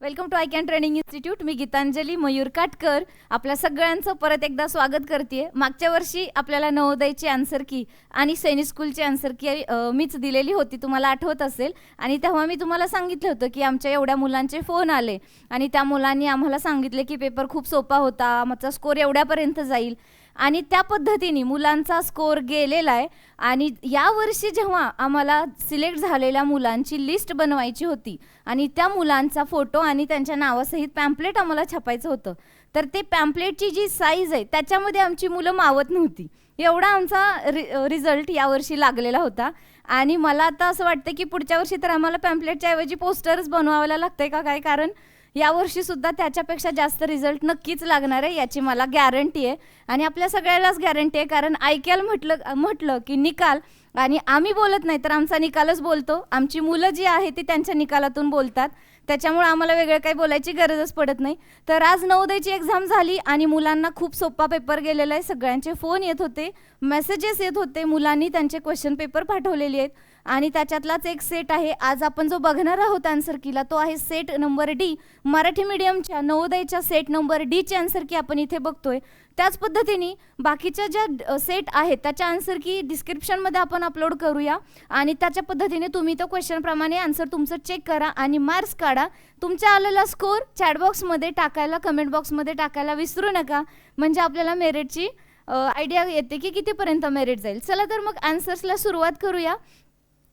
Welcome to I can training institute मी गीतांजली मयूर काटकर आपल्या सगळ्यांचं परत एकदा स्वागत करते मागच्या वर्षी आपल्याला नवोदयची आन्सर की आणि सैनिक स्कूलची आन्सर की मीच दिलेली होती. तुम्हाला आठवत असेल. आणि तेव्हा मी तुम्हाला सांगितलं होतं की आमच्या एवढ्या मुलांचे फोन आले. आणि त्या मुलांनी आम्हाला सांगितले की पेपर खूप सोपा होता. आमचा स्कोर एवढ्यापर्यंत जाईल. आणि त्या पद्धतीने मुलांचा स्कोर गेलेला आहे. आणि यावर्षी जेव्हा आम्हाला सिलेक्ट झालेल्या मुलांची लिस्ट बनवायची होती आणि त्या मुलांचा फोटो आणि त्यांच्या नावासहित पॅम्पलेट आम्हाला छापायचं होतं तर ते पॅम्पलेटची जी साईज आहे त्याच्यामध्ये आमची मुलं मावत नव्हती. एवढा आमचा रि रिझल्ट यावर्षी लागलेला होता. आणि मला आता असं वाटतं की पुढच्या वर्षी तर आम्हाला पॅम्पलेटच्या ऐवजी पोस्टरच बनवायला लागतंय का काय? कारण यावर्षी सुद्धा त्याच्यापेक्षा जास्त रिझल्ट नक्कीच लागणार आहे याची मला गॅरंटी आहे. आणि आपल्या सगळ्यालाच गॅरंटी आहे कारण ऐकायला म्हटलं म्हटलं की निकाल. आणि आम्ही बोलत नाही तर आमचा निकालच बोलतो. आमची मुलं जी आहे ती त्यांच्या निकालातून बोलतात. त्याच्यामुळे आम्हाला वेगळं काही बोलायची गरजच पडत नाही. तर आज नवोदयची एक्झाम झाली आणि मुलांना खूप सोपा पेपर गेलेला आहे. सगळ्यांचे फोन येत होते मेसेजेस येत होते. मुलांनी त्यांचे क्वेश्चन पेपर पाठवलेले आहेत. आणि त्याच्यातलाच एक सेट आहे. आज आपण जो बघणार आहोत आन्सर कीला तो आहे सेट नंबर डी मराठी मीडियमच्या नवोदयच्या सेट नंबर डीची आन्सर की आपण इथे बघतोय. त्याच पद्धतीने बाकीच्या ज्या सेट आहेत त्याच्या आन्सर की डिस्क्रिप्शनमध्ये आपण अपलोड करूया. आणि त्याच्या पद्धतीने तुम्ही तो क्वेश्चनप्रमाणे आन्सर तुमचं चेक करा आणि मार्क्स काढा. तुमच्या आलेला स्कोर चॅटबॉक्समध्ये टाकायला कमेंट बॉक्समध्ये टाकायला विसरू नका. म्हणजे आपल्याला मेरिटची आयडिया येते की कितीपर्यंत मेरिट जाईल. चला तर मग आन्सर्सला सुरुवात करूया.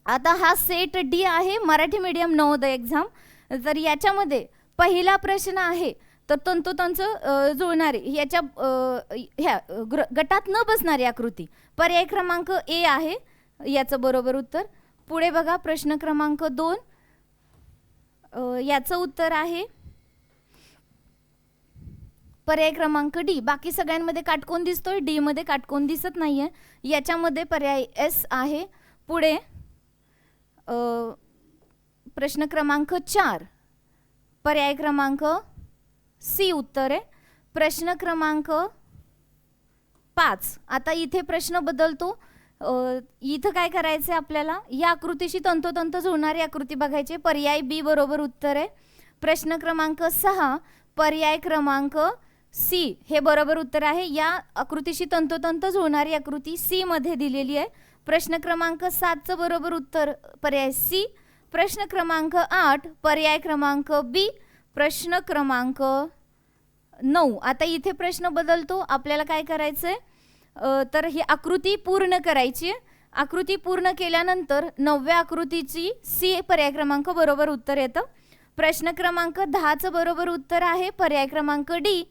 आता हा सेट डी आहे मराठी मीडियम नवोदय एक्झाम तर याच्यामध्ये पहिला प्रश्न आहे तर तंतोतंत जुळणारे याच्या ह्या ग्र गटात न बसणारी आकृती. पर्याय क्रमांक ए आहे याचं बरोबर उत्तर. पुढे बघा प्रश्न क्रमांक दोन. याचं उत्तर आहे पर्याय क्रमांक डी बाकी सगळ्यांमध्ये काटकोन दिसतोय डी मध्ये काटकोन दिसत नाहीये. याच्यामध्ये पर्याय एस आहे. पुढे प्रश्न क्रमांक चार. पर्याय क्रमांक सी उत्तर आहे. प्रश्न क्रमांक पाच. आता इथे प्रश्न बदलतो. इथं काय करायचं आहे आपल्याला? या आकृतीशी तंतोतंत जुळणारी आकृती बघायची पर्याय बी बरोबर उत्तर आहे. प्रश्न क्रमांक सहा पर्याय क्रमांक सी. हे बरोबर उत्तर आहे. या आकृतीशी तंतोतंत जुळणारी आकृती सी मध्ये दिलेली आहे. प्रश्न क्रमांक सातचं बरोबर उत्तर पर्याय सी प्रश्न क्रमांक आठ पर्याय क्रमांक बी प्रश्न क्रमांक नऊ. आता इथे प्रश्न बदलतो. आपल्याला काय करायचं आहे तर ही आकृती पूर्ण करायची आकृती पूर्ण केल्यानंतर नवव्या आकृतीची सी पर्याय क्रमांक बरोबर उत्तर येतं. प्रश्न क्रमांक दहाचं बरोबर उत्तर आहे. पर्याय क्रमांक डी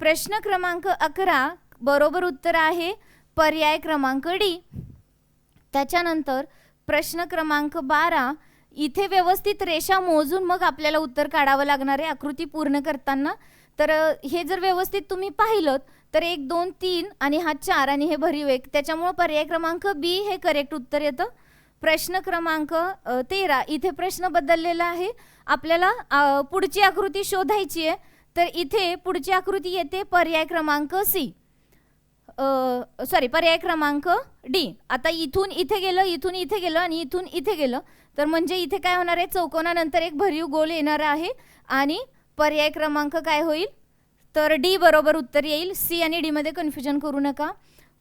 प्रश्न क्रमांक अकरा बरोबर उत्तर आहे. पर्याय क्रमांक डी त्याच्यानंतर प्रश्न क्रमांक बारा इथे व्यवस्थित रेषा मोजून मग आपल्याला उत्तर काढावं लागणार आहे आकृती पूर्ण करताना. तर हे जर व्यवस्थित तुम्ही पाहिलं तर एक दोन तीन आणि हा चार आणि हे भरीव एक. त्याच्यामुळं पर्याय क्रमांक बी हे करेक्ट उत्तर येतं. प्रश्न क्रमांक तेरा. इथे प्रश्न बदललेला आहे. आपल्याला पुढची आकृती शोधायची आहे. तर इथे पुढची आकृती येते पर्याय क्रमांक सी. सॉरी पर्याय क्रमांक डी. आता इथून इथे गेलं इथून इथे गेलं आणि इथून इथे गेलं. तर म्हणजे इथे काय होणार आहे? चौकोनानंतर एक भरीव गोल येणार आहे आणि पर्याय क्रमांक काय होईल? तर डी बरोबर उत्तर येईल. सी आणि डीमध्ये कन्फ्युजन करू नका.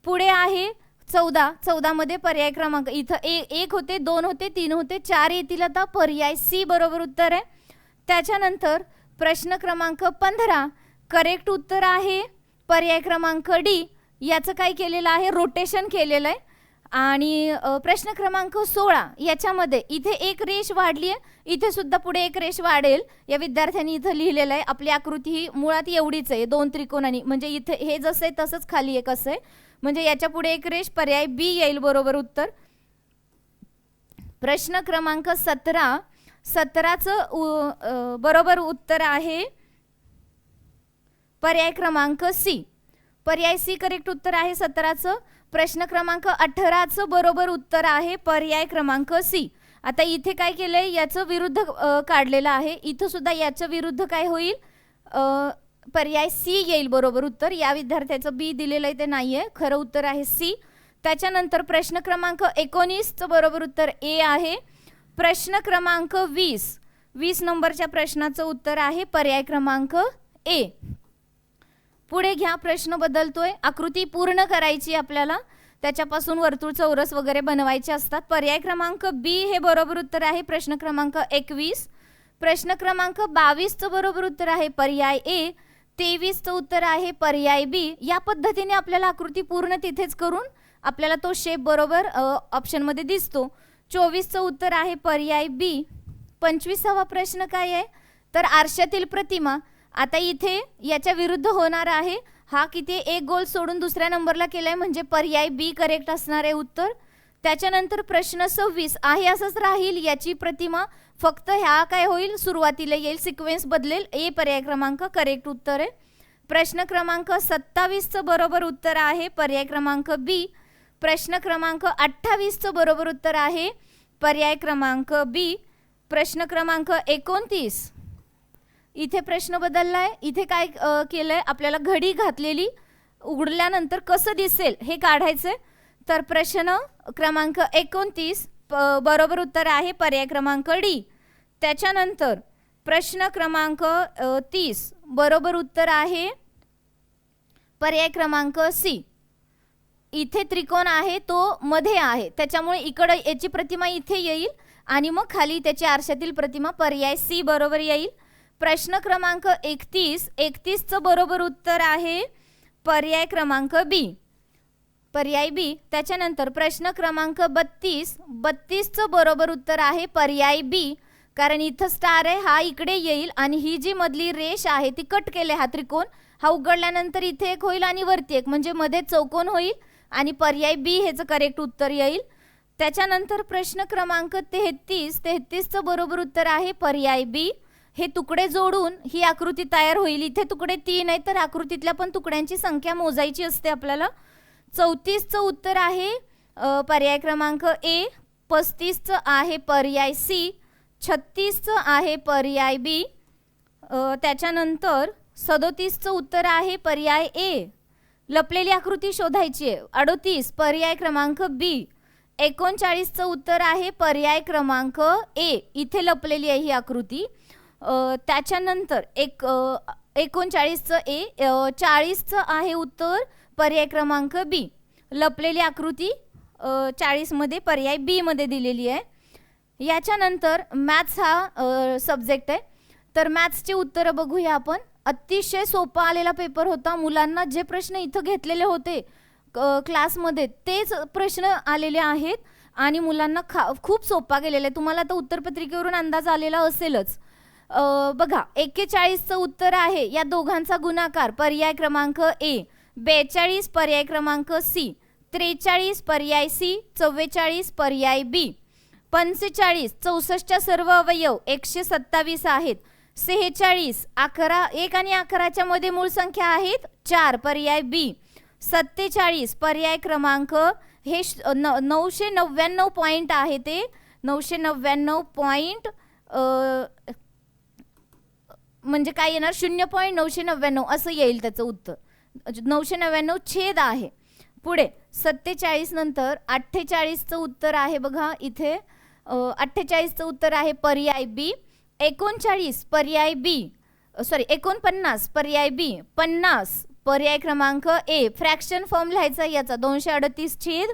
पुढे आहे चौदा. चौदामध्ये पर्याय क्रमांक इथं ए एक होते दोन होते तीन होते चार येतील आता. पर्याय सी बरोबर उत्तर आहे. त्याच्यानंतर प्रश्न क्रमांक पंधरा. करेक्ट उत्तर आहे. पर्याय क्रमांक डी. याचं काय केलेलं आहे? रोटेशन केलेलं आहे. आणि प्रश्न क्रमांक सोळा याच्यामध्ये इथे एक रेष वाढली आहे. इथे सुद्धा पुढे एक रेष वाढेल. या विद्यार्थ्यांनी इथं लिहिलेलं आहे. आपली आकृती ही मुळात एवढीच आहे. दोन त्रिकोणांनी. म्हणजे इथे हे जसं आहे तसंच खाली एक असं आहे. म्हणजे याच्यापुढे एक रेष पर्याय बी येईल बरोबर उत्तर. प्रश्न क्रमांक सतरा. सतराचं उ- बरोबर उत्तर आहे. पर्याय क्रमांक सी. पर्याय सी करेक्ट उत्तर आहे सतराचं. प्रश्न क्रमांक अठराचं बरोबर उत्तर आहे पर्याय क्रमांक सी. आता इथे काय केलंय? याचं विरुद्ध काढलेलं आहे. इथं सुद्धा याचं विरुद्ध काय होईल? पर्याय सी येईल बरोबर उत्तर. या विद्यार्थ्याचं बी दिलेलं आहे ते नाही आहे खरं उत्तर आहे सी. त्याच्यानंतर प्रश्न क्रमांक एकोणीसचं बरोबर उत्तर ए आहे. प्रश्न क्रमांक वीस. वीस नंबरच्या प्रश्नाचं उत्तर आहे पर्याय क्रमांक ए. पुढे घ्या प्रश्न बदलतोय. आकृती पूर्ण करायची आपल्याला. त्याच्यापासून वर्तुळ चौरस वगैरे बनवायचे असतात. पर्याय क्रमांक बी हे बरोबर उत्तर आहे. प्रश्न क्रमांक एकवीस. प्रश्न क्रमांक बावीसचं बरोबर उत्तर आहे. पर्याय ए तेवीसचं उत्तर आहे. पर्याय बी या पद्धतीने आपल्याला आकृती पूर्ण तिथेच करून आपल्याला तो शेप बरोबर ऑप्शनमध्ये दिसतो. चोवीसचं उत्तर आहे. पर्याय बी पंचवीसावा प्रश्न काय आहे? तर आरशातील प्रतिमा. आता इथे याच्या विरुद्ध होणार आहे. हा किती एक गोल सोडून दुसऱ्या नंबरला केलाय म्हणजे पर्याय बी करेक्ट असणार आहे उत्तर. त्याच्यानंतर प्रश्न सव्वीस आहे असंच राहील याची प्रतिमा फक्त ह्या काय होईल? सुरुवातीला येईल सिक्वेन्स बदलेल ए पर्याय क्रमांक करेक्ट उत्तर आहे. प्रश्न क्रमांक सत्तावीसचं बरोबर उत्तर आहे पर्याय क्रमांक बी प्रश्न क्रमांक अठ्ठावीसचं बरोबर उत्तर आहे पर्याय क्रमांक बी प्रश्न क्रमांक एकोणतीस. इथे प्रश्न बदललाय इथे काय केलं केलंय? आपल्याला घडी घातलेली उघडल्यानंतर कसं दिसेल हे काढायचं तर प्रश्न क्रमांक एकोणतीस प- बरोबर उत्तर आहे पर्याय क्रमांक डी. त्याच्यानंतर प्रश्न क्रमांक तीस बरोबर उत्तर आहे पर्याय क्रमांक सी. इथे त्रिकोण आहे तो मध्ये आहे. त्याच्यामुळे इकडं याची प्रतिमा इथे येईल आणि मग खाली त्याची आरशातील प्रतिमा पर्याय सी बरोबर येईल. प्रश्न क्रमांक एकतीस एकतीसचं बरोबर उत्तर आहे पर्याय क्रमांक बी. पर्याय बी त्याच्यानंतर प्रश्न क्रमांक बत्तीस बत्तीसचं बरोबर उत्तर आहे पर्याय बी. कारण इथं स्टार आहे हा इकडे येईल आणि ही जी मधली रेष आहे ती कट केले हा त्रिकोण. हा उघडल्यानंतर इथे एक होईल आणि वरती एक म्हणजे मध्ये चौकोन होईल आणि पर्याय बी ह्याचं करेक्ट उत्तर येईल. त्याच्यानंतर प्रश्न क्रमांक तेहतीस तेहतीसचं बरोबर उत्तर आहे पर्याय बी. हे तुकडे जोडून ही आकृती तयार होईल. इथे तुकडे तीन आहेत तर आकृतीतल्या पण तुकड्यांची संख्या मोजायची असते आपल्याला. चौतीसचं उत्तर आहे पर्याय क्रमांक ए. पस्तीसचं आहे पर्याय सी. छत्तीसचं आहे पर्याय बी. त्याच्यानंतर सदोतीसचं उत्तर आहे पर्याय ए. लपलेली आकृती शोधायची आहे. अडोतीस पर्याय क्रमांक बी. एकोणचाळीसचं उत्तर आहे पर्याय क्रमांक ए. इथे लपलेली आहे ही आकृती. त्याच्यानंतर एक एकोणचाळीसचं ए चाळीसचं आहे उत्तर पर्याय क्रमांक बी. लपलेली आकृती चाळीसमध्ये पर्याय बीमध्ये दिलेली आहे. याच्यानंतर मॅथ्स हा सब्जेक्ट आहे. तर मॅथ्सची उत्तरं बघूया आपण. अतिशय सोपा आलेला पेपर होता. मुलांना जे प्रश्न इथं घेतलेले होते क- क्लासमध्ये तेच प्रश्न आलेले आहेत. आणि मुलांना खा खूप सोपा गेलेला आहे. तुम्हाला आता उत्तरपत्रिकेवरून अंदाज आलेला असेलच. बघा एक्केचाळीसचं उत्तर आहे. या दोघांचा गुणाकार पर्याय क्रमांक ए बेचाळीस पर्याय क्रमांक सी त्रेचाळीस पर्याय सी चव्वेचाळीस पर्याय बी. पंचेचाळीस चौसष्टच्या सर्व अवयव एकशे सत्तावीस आहेत. सेहेचाळीस अकरा एक आणि अकराच्या मध्ये मूळ संख्या आहेत. चार पर्याय बी. सत्तेचाळीस पर्याय क्रमांक हे श- न नऊशे नव्याण्णव पॉईंट आहे ते. नऊशे नव्याण्णव पॉईंट म्हणजे काय येणार? शून्य पॉईंट नऊशे नव्याण्णव असं येईल त्याचं उत्तर. नऊशे नव्याण्णव छेद आहे. पुढे सत्तेचाळीस नंतर अठ्ठेचाळीसचं उत्तर आहे बघा इथे. अठ्ठेचाळीसचं उत्तर आहे पर्याय बी. एकोणचाळीस पर्याय बी. सॉरी एकोणपन्नास पर्याय बी. पन्नास पर्याय क्रमांक ए. फ्रॅक्शन फॉर्म लिहायचा याचा. दोनशे अडतीस छेद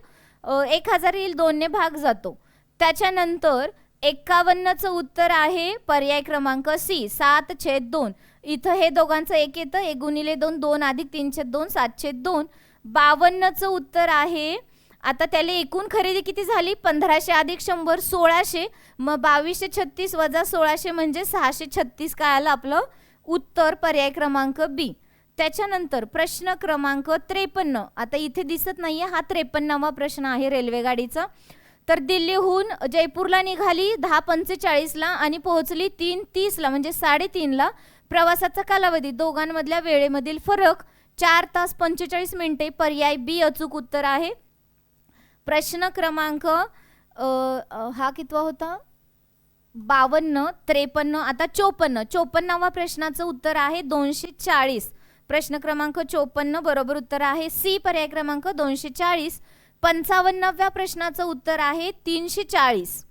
एक हजार येईल दोनने भाग जातो. त्याच्यानंतर एक्कावन्नचं उत्तर आहे पर्याय क्रमांक सी सात छेद दोन. इथं हे दोघांचं एक येतं एक गुणिले दोन दोन अधिक तीन छेद दोन सात छेद दोन. बावन्नचं उत्तर आहे आता त्याला एकूण खरेदी किती झाली? पंधराशे अधिक शंभर सोळाशे. मग बावीसशे छत्तीस वजा सोळाशे म्हणजे सहाशे छत्तीस काय आलं आपलं उत्तर पर्याय क्रमांक बी. त्याच्यानंतर प्रश्न क्रमांक त्रेपन्न. आता इथे दिसत नाहीये हा त्रेपन्नावा प्रश्न आहे रेल्वेगाडीचा. तर दिल्लीहून जयपूरला निघाली दहा पंचेचाळीसला आणि पोहोचली तीन तीसला म्हणजे साडेतीनला. प्रवासाचा कालावधी दोघांमधल्या वेळेमधील फरक चार तास पंचेचाळीस मिनिटे पर्याय बी अचूक उत्तर आहे. प्रश्न क्रमांक हा कितवा होता? बावन्न त्रेपन्न आता चोपन्न. चोपन्नावा प्रश्नाचं उत्तर आहे दोनशे चाळीस प्रश्न क्रमांक चोपन्न बरोबर उत्तर आहे सी. पर्याय क्रमांक दोनशे चाळीस पंचावन्नाव्या प्रश्नाचं उत्तर आहे तीनशे चाळीस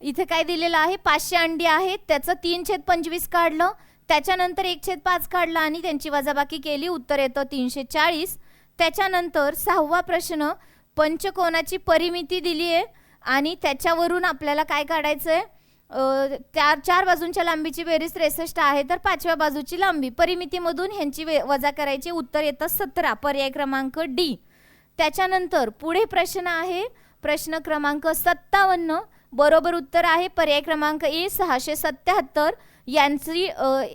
इथे काय दिलेलं आहे? पाचशे अंडी आहेत त्याचं तीन छेद पंचवीस काढलं त्याच्यानंतर एक छेद पाच काढला आणि त्यांची वजाबाकी केली उत्तर येतं तीनशे चाळीस त्याच्यानंतर सहावा प्रश्न पंचकोनाची परिमिती दिली आहे आणि त्याच्यावरून आपल्याला काय काढायचं आहे चार चार बाजूंच्या लांबीची बेरीज त्रेसष्ट आहे तर पाचव्या बाजूची लांबी परिमितीमधून ह्यांची वे वजा करायची उत्तर येतं सतरा. पर्याय क्रमांक डी. त्याच्यानंतर पुढे प्रश्न आहे प्रश्न क्रमांक सत्तावन्न बरोबर उत्तर आहे पर्याय क्रमांक ए सहाशे सत्याहत्तर. यांची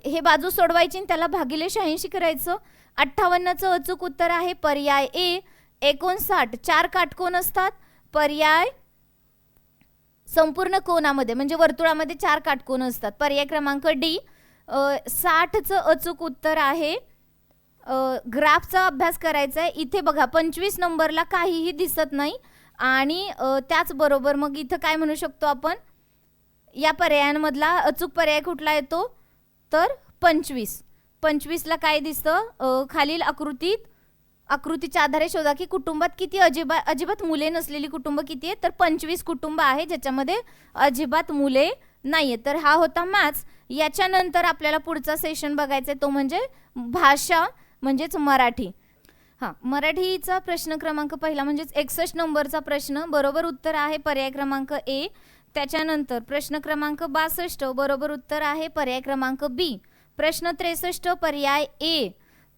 हे बाजू सोडवायची आणि त्याला भागिले शहाऐंशी करायचं. अठ्ठावन्नचं अचूक उत्तर आहे पर्याय ए एकोणसाठ. चार काटकोन असतात. पर्याय संपूर्ण कोणामध्ये म्हणजे वर्तुळामध्ये चार काटकोन असतात. पर्याय क्रमांक डी साठचं अचूक उत्तर आहे ग्राफचा अभ्यास करायचा आहे इथे बघा पंचवीस नंबरला काहीही दिसत नाही. आणि त्याचबरोबर मग इथं काय म्हणू शकतो आपण? या पर्यायांमधला अचूक पर्याय कुठला येतो? तर पंचवीस. पंचवीसला काय दिसतं? खालील आकृतीत आकृतीच्या आधारे शोधा की कुटुंबात किती अजिबा अजिबात मुले नसलेली कुटुंब किती आहेत? तर पंचवीस कुटुंब आहे ज्याच्यामध्ये अजिबात मुले नाही आहेत तर हा होता मॅथ्स याच्यानंतर आपल्याला पुढचा सेशन बघायचा आहे तो म्हणजे भाषा. म्हणजेच मराठी. हां मराठीचा प्रश्न क्रमांक पहिला म्हणजेच एकसष्ट नंबरचा प्रश्न बरोबर उत्तर आहे पर्याय क्रमांक ए. त्याच्यानंतर प्रश्न क्रमांक बासष्ट बरोबर उत्तर आहे पर्याय क्रमांक बी. प्रश्न त्रेसष्ट पर्याय ए.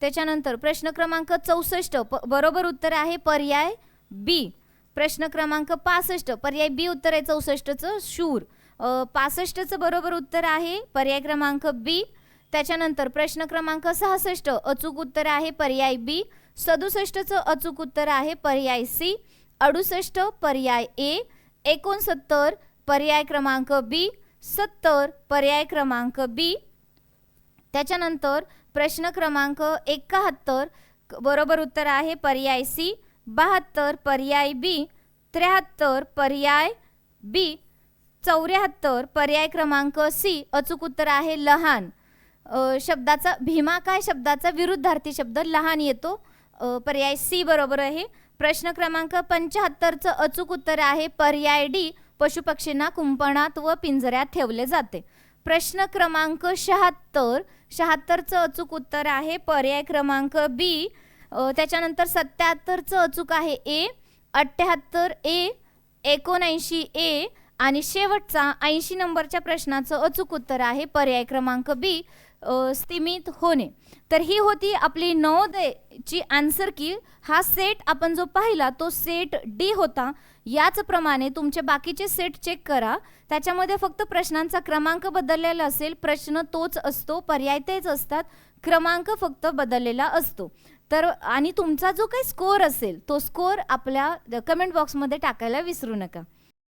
त्याच्यानंतर प्रश्न क्रमांक चौसष्ट प बरोबर उत्तर आहे पर्याय बी. प्रश्न क्रमांक पासष्ट पर्याय बी उत्तर आहे चौसष्टचं शूर. पासष्टचं बरोबर उत्तर आहे पर्याय क्रमांक बी. त्याच्यानंतर प्रश्न क्रमांक सहासष्ट अचूक उत्तर आहे पर्याय बी. सदुसष्टचं अचूक उत्तर आहे पर्याय सी. अडुसष्ट पर्याय ए. एकोणसत्तर पर्याय क्रमांक बी. सत्तर पर्याय क्रमांक बी. त्याच्यानंतर प्रश्न क्रमांक एकाहत्तर बरोबर उत्तर आहे पर्याय सी. बहात्तर पर्याय बी. त्र्याहत्तर पर्याय बी. चौऱ्याहत्तर पर्याय क्रमांक सी. अचूक उत्तर आहे लहान. शब्दाचा भीमा काय शब्दाचा विरुद्धार्थी शब्द? लहान येतो. पर्याय सी बरोबर आहे. प्रश्न क्रमांक पंच्याहत्तरचं अचूक उत्तर आहे. पर्याय डी पशुपक्षींना कुंपणात व पिंजऱ्यात ठेवले जाते. प्रश्न क्रमांक शहात्तर शहात्तरचं अचूक उत्तर आहे. पर्याय क्रमांक बी त्याच्यानंतर सत्याहत्तरचं अचूक आहे. ए अठ्ठ्याहत्तर ए एकोणऐंशी ए आणि शेवटचा ऐंशी नंबरच्या प्रश्नाचं अचूक उत्तर आहे पर्याय क्रमांक बी स्थिमित होणे. तर ही होती आपली नवोदयची आन्सर की हा सेट आपण जो पाहिला तो सेट डी होता. याचप्रमाणे तुमचे बाकीचे सेट चेक करा. त्याच्यामध्ये फक्त प्रश्नांचा क्रमांक बदललेला असेल. प्रश्न तोच असतो पर्याय तेच असतात. क्रमांक फक्त बदललेला असतो. तर आणि तुमचा जो काही स्कोअर असेल तो स्कोअर आपल्या कमेंट बॉक्समध्ये टाकायला विसरू नका.